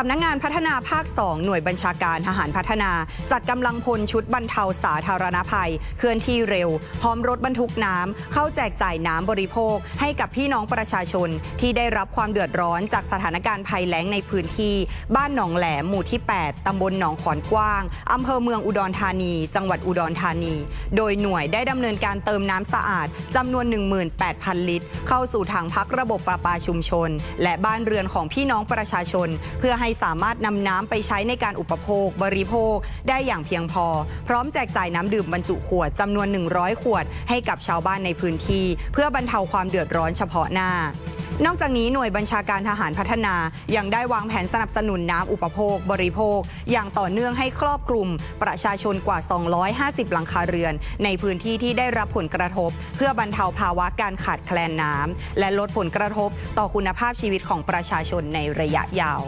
สำนักงงานพัฒนาภาค 2 หน่วยบัญชาการทหารพัฒนา จัดกำลังพลชุดบรรเทาสาธารณภัย เคลื่อนที่เร็ว พร้อมรถบรรทุกน้ำเข้าแจกจ่ายน้ำบริโภค ให้กับพี่น้องประชาชน ที่ได้รับความเดือดร้อนจากสถานการณ์ภัยแล้งในพื้นที่ บ้านหนองแหลมหมู่ที่ 8 ตำบลหนองขอนกว้างอำเภอเมืองอุดรธานี จังหวัดอุดรธานี โดยหน่วยได้ดำเนินการเติมน้ำสะอาดจำนวน 18,000 ลิตร เข้าสู่ถังพักระบบประปาชุมชน และบ้านเรือนของพี่น้องประชาชน เพื่อให้สามารถนำน้ำไปใช้ในการอุปโภค บริโภคได้อย่างเพียงพอ พร้อมแจกจ่ายน้ำดื่มบรรจุขวดจำนวน 100 ขวด ให้กับชาวบ้านในพื้นที่ เพื่อบรรเทาความเดือดร้อนเฉพาะหน้านอกจากนี้หน่วยบัญชาการทหารพัฒนายังได้วางแผนสนับสนุนน้ำอุปโภค บริโภค อย่างต่อเนื่องให้ครอบคลุม ประชาชนกว่า 250 หลังคาเรือน ในพื้นที่ที่ได้รับผลกระทบ เพื่อบรรเทาภาวะการขาดแคลนน้ำและลดผลกระทบต่อคุณภาพชีวิตของประชาชนในระยะยาว